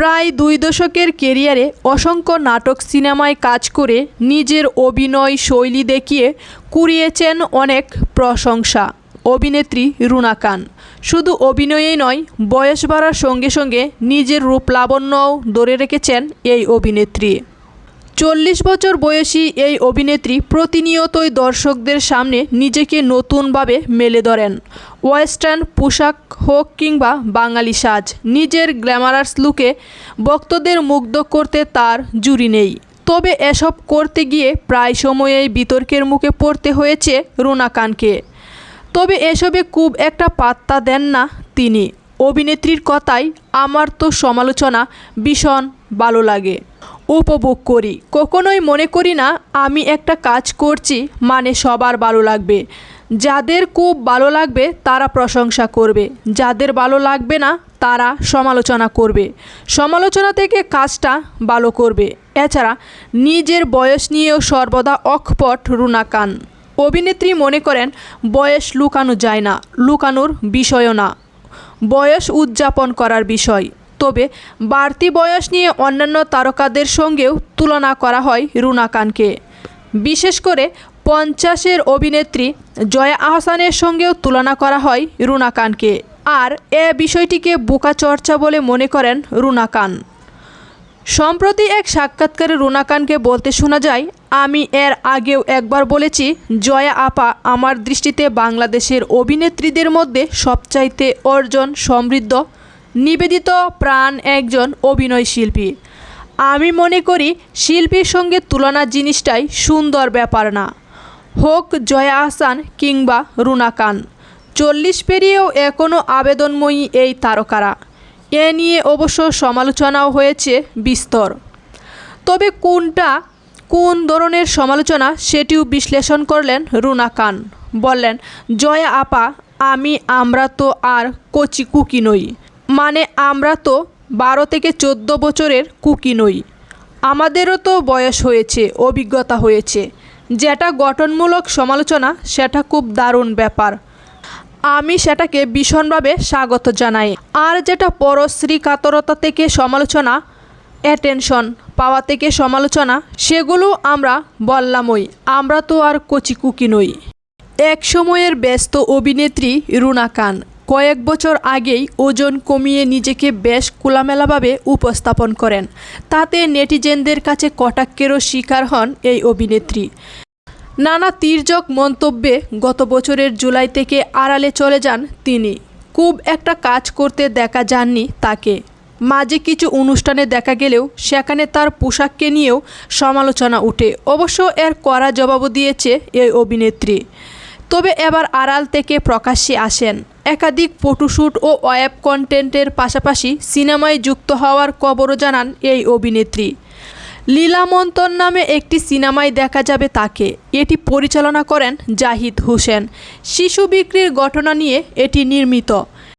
প্রায় দুই দশকের কেরিয়ারে অসংখ্য নাটক সিনেমায় কাজ করে নিজের অভিনয় শৈলী দেখিয়ে কুড়িয়েছেন অনেক প্রশংসা। অভিনেত্রী রুনা খান। শুধু অভিনয়েই নয়, বয়স বাড়ার সঙ্গে সঙ্গে নিজের রূপ লাবণ্যও ধরে রেখেছেন এই অভিনেত্রী। চল্লিশ বছর বয়সী এই অভিনেত্রী প্রতিনিয়তই দর্শকদের সামনে নিজেকে নতুনভাবে মেলে ধরেন। ওয়েস্টার্ন পোশাক হোক কিংবা বাঙালি সাজ, নিজের গ্ল্যামারাস লুকে ভক্তদের মুগ্ধ করতে তার জুরি নেই। তবে এসব করতে গিয়ে প্রায় সময়েই বিতর্কের মুখে পড়তে হয়েছে রুনা খানকে। তবে এসবে খুব একটা পাত্তা দেন না তিনি। অভিনেত্রীর কথাই আমার তো সমালোচনা ভীষণ ভালো লাগে। উপভোগ করি। কখনোই মনে করি না, আমি একটা কাজ করছি মানে সবার ভালো লাগবে। যাদের খুব ভালো লাগবে, তারা প্রশংসা করবে। যাদের ভালো লাগবে না, তারা সমালোচনা করবে। সমালোচনা থেকে কাজটা ভালো করবে। এছাড়া নিজের বয়স নিয়েও সর্বদা অকপট রুনা খান। অভিনেত্রী মনে করেন, বয়স লুকানো যায় না, লুকানোর বিষয়ও না। বয়স উদযাপন করার বিষয়। তবে বাড়তি বয়স নিয়ে অন্যান্য তারকাদের সঙ্গেও তুলনা করা হয় রুনা খানকে। বিশেষ করে পঞ্চাশের অভিনেত্রী জয়া আহসানের সঙ্গেও তুলনা করা হয় রুনা খানকে। আর এ বিষয়টিকে বোকা চর্চা বলে মনে করেন রুনা খান। সম্প্রতি এক সাক্ষাৎকারে রুনা খানকে বলতে শোনা যায়, আমি এর আগেও একবার বলেছি, জয়া আপা আমার দৃষ্টিতে বাংলাদেশের অভিনেত্রীদের মধ্যে সবচাইতে অর্জন সমৃদ্ধ নিবেদিত প্রাণ একজন অভিনয় শিল্পী। আমি মনে করি শিল্পীর সঙ্গে তুলনা জিনিসটাই সুন্দর ব্যাপার না। হোক জয়া আহসান কিংবা রুনা খান, চল্লিশ পেরিয়েও এখনও আবেদনময়ী এই তারকারা। এ নিয়ে অবশ্য সমালোচনাও হয়েছে বিস্তর। তবে কোনটা কোন ধরনের সমালোচনা সেটিও বিশ্লেষণ করলেন রুনা খান। বললেন, জয়া আপা, আমি আমরা তো আর কচি কুকি নই। মানে আমরা তো বারো থেকে চোদ্দ বছরের কুকি নই। আমাদেরও তো বয়স হয়েছে, অভিজ্ঞতা হয়েছে। যেটা গঠনমূলক সমালোচনা, সেটা খুব দারুণ ব্যাপার। আমি সেটাকে ভীষণভাবে স্বাগত জানাই। আর যেটা পরশ্রী কাতরতা থেকে সমালোচনা অ্যাটেনশন পাওয়া থেকে সমালোচনা, সেগুলো আমরা বললামই। আমরা তো আর কচি কুকি নই। এক সময়ের ব্যস্ত অভিনেত্রী রুনা খান। কয়েক বছর আগেই ওজন কমিয়ে নিজেকে বেশ খোলামেলাভাবে উপস্থাপন করেন। তাতে নেটিজেনদের কাছে কটাক্ষেরও শিকার হন এই অভিনেত্রী। নানা তির্যক মন্তব্যে গত বছরের জুলাই থেকে আড়ালে চলে যান তিনি। খুব একটা কাজ করতে দেখা যাননি তাকে। মাঝে কিছু অনুষ্ঠানে দেখা গেলেও সেখানে তার পোশাককে নিয়েও সমালোচনা উঠে। অবশ্য এর কড়া জবাবও দিয়েছে এই অভিনেত্রী। তবে এবার আড়াল থেকে প্রকাশ্যে আসেন। একাধিক ফটোশ্যুট ও ওয়েব কন্টেন্টের পাশাপাশি সিনেমায় যুক্ত হওয়ার খবরও জানান এই অভিনেত্রী। লীলা লীলামন্তন নামে একটি সিনেমায় দেখা যাবে তাকে। এটি পরিচালনা করেন জাহিদ হোসেন। শিশু বিক্রির ঘটনা নিয়ে এটি নির্মিত।